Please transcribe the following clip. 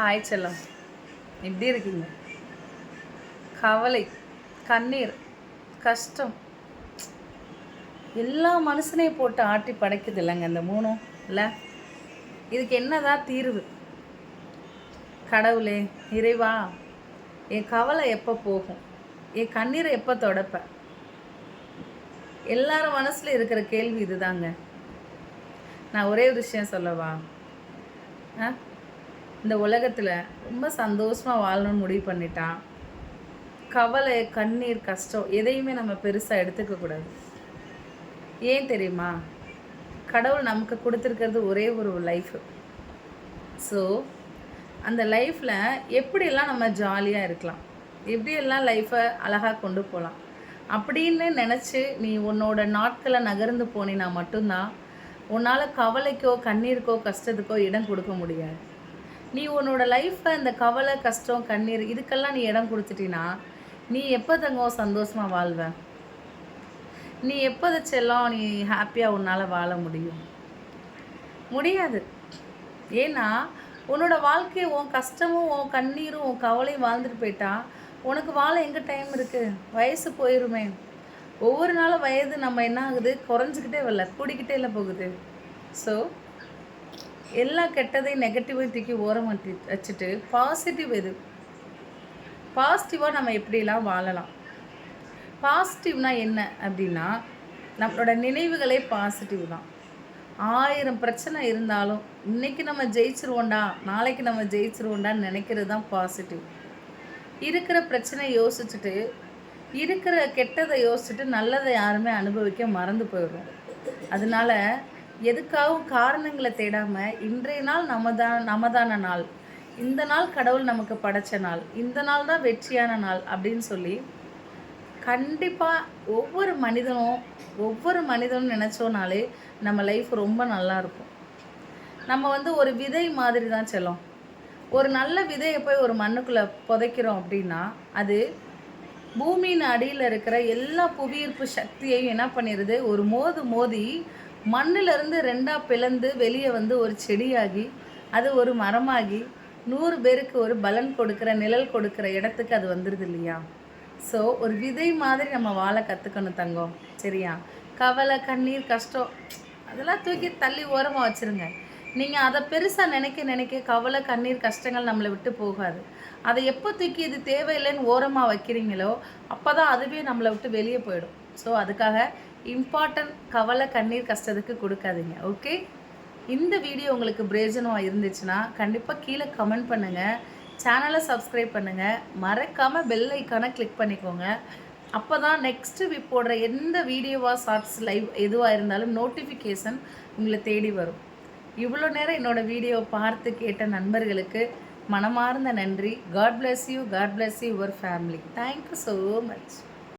Hi செல்லம். எப்படி இருக்கீங்க? கவலை கண்ணீர் கஷ்டம். எல்லா மனுஷனையும் போட்டு ஆட்டி படைக்குது இல்லைங்க இந்த மூணும் இல்லை? இதுக்கு என்னதான் தீர்வு? கடவுளே இறைவா என் கவலை எப்போ போகும்? என் கண்ணீரை எப்போ தொடப்பேன் எல்லாரும் மனசில் இருக்கிற கேள்வி இதுதாங்க. நான் ஒரே ஒரு விஷயம் சொல்லவா? ஆ? இந்த உலகத்தில் ரொம்ப சந்தோஷமாக வாழணும்னு முடிவு பண்ணிட்டான் கவலை கண்ணீர் கஷ்டம் எதையுமே நம்ம பெருசாக எடுத்துக்கக்கூடாது ஏன் தெரியுமா? கடவுள் நமக்கு கொடுத்துருக்கிறது ஒரே ஒரு லைஃபு ஸோ அந்த லைஃப்பில் எப்படியெல்லாம் நம்ம ஜாலியாக இருக்கலாம்? எப்படியெல்லாம் லைஃப்பை அழகாக கொண்டு போகலாம் அப்படின்னு நினச்சி நீ உன்னோட நாட்களை நகர்ந்து போனினா மட்டும்தான் உன்னால் கவலைக்கோ கண்ணீருக்கோ கஷ்டத்துக்கோ இடம் கொடுக்க முடியாது. நீ உன்னோட லைஃப்பை இந்த கவலை கஷ்டம் கண்ணீர் இதுக்கெல்லாம் நீ இடம் கொடுத்துட்டினா நீ எப்போ தங்கம் சந்தோஷமாக வாழ்வ? நீ எப்போ செல்லம் நீ ஹாப்பியாக உன்னால் வாழ முடியும்? முடியாது. ஏன்னா உன்னோட வாழ்க்கை உன் கஷ்டமும் உன் கண்ணீரும் உன் கவலையும் வாழ்ந்துட்டு போயிட்டா உனக்கு வாழ எங்கே டைம் இருக்குது வயசு போயிருமே. ஒவ்வொரு நாளும் வயது நம்ம என்ன ஆகுது? குறைஞ்சிக்கிட்டே வரல கூடிக்கிட்டே இல்லை போகுது. ஸோ எல்லா கெட்டதையும் நெகட்டிவையும் தூக்கி ஓரம் வச்சுட்டு பாசிட்டிவ் எது? பாசிட்டிவாக நம்ம எப்படிலாம் வாழலாம்? பாசிட்டிவ்னா என்ன அப்படின்னா நம்மளோட நினைவுகளே பாசிட்டிவ் தான். ஆயிரம் பிரச்சனை இருந்தாலும் இன்றைக்கி நம்ம ஜெயிச்சிருவோண்டா நாளைக்கு நம்ம ஜெயிச்சிருவோண்டான்னு நினைக்கிறது தான் பாசிட்டிவ் இருக்கிற பிரச்சனை யோசிச்சுட்டு இருக்கிற கெட்டதை யோசிச்சுட்டு நல்லதை யாருமே அனுபவிக்க மறந்து போயிடுறோம். அதனால எதுக்காகவும் காரணங்களை தேடாமல் இன்றைய நாள் நமதான் நமதான நாள். இந்த நாள் கடவுள் நமக்கு படைச்ச நாள். இந்த நாள் தான் வெற்றியான நாள் அப்படின்னு சொல்லி கண்டிப்பாக ஒவ்வொரு மனிதனும் ஒவ்வொரு மனிதனும் நினச்சோனாலே நம்ம லைஃப் ரொம்ப நல்லா இருக்கும். நம்ம வந்து ஒரு விதை மாதிரி தான் செல்லும். ஒரு நல்ல விதையை போய் ஒரு மண்ணுக்குள்ளே புதைக்கிறோம் அப்படின்னா அது பூமியின் அடியில் இருக்கிற எல்லா புவியீர்ப்பு சக்தியையும் என்ன பண்ணிடுது ஒரு மோது மோதி மண்ணிலிருந்து ரெண்டாக பிளந்து வெளியே வந்து ஒரு செடியாகி அது ஒரு மரமாகி நூறு பேருக்கு ஒரு பலன் கொடுக்குற நிழல் கொடுக்குற இடத்துக்கு அது வந்துடுது இல்லையா? ஸோ ஒரு விதை மாதிரி நம்ம வாழ கற்றுக்கணும் தங்கம். சரியா? கவலை கண்ணீர் கஷ்டம் அதெல்லாம் தூக்கி தள்ளி ஓரமாக வச்சுருங்க. நீங்கள் அதை பெருசாக நினைக்க நினைக்க கவலை கண்ணீர் கஷ்டங்கள் நம்மளை விட்டு போகாது. அதை எப்போ தூக்கி இது தேவையில்லைன்னு ஓரமாக வைக்கிறீங்களோ அப்போ தான் அதுவே நம்மளை விட்டு வெளியே போயிடும். ஸோ அதுக்காக இம்பார்ட்டன்ட் கவலை கண்ணீர் கஷ்டத்துக்கு கொடுக்காதீங்க ஓகே இந்த வீடியோ உங்களுக்கு பிரயோஜனமாக இருந்துச்சுன்னா கண்டிப்பாக கீழே கமெண்ட் பண்ணுங்கள் சேனலை சப்ஸ்கிரைப் பண்ணுங்கள் மறக்காமல் பெல் ஐக்கானை கிளிக் பண்ணிக்கோங்க. அப்போ தான் நெக்ஸ்ட்டு வி போடுற எந்த வீடியோவாக ஷார்ட்ஸ் லைவ் எதுவாக இருந்தாலும் நோட்டிஃபிகேஷன் உங்களை தேடி வரும். இவ்வளோ நேரம் என்னோடய வீடியோ பார்த்து கேட்ட நண்பர்களுக்கு மனமார்ந்த நன்றி. God bless you God bless you your family thank you so much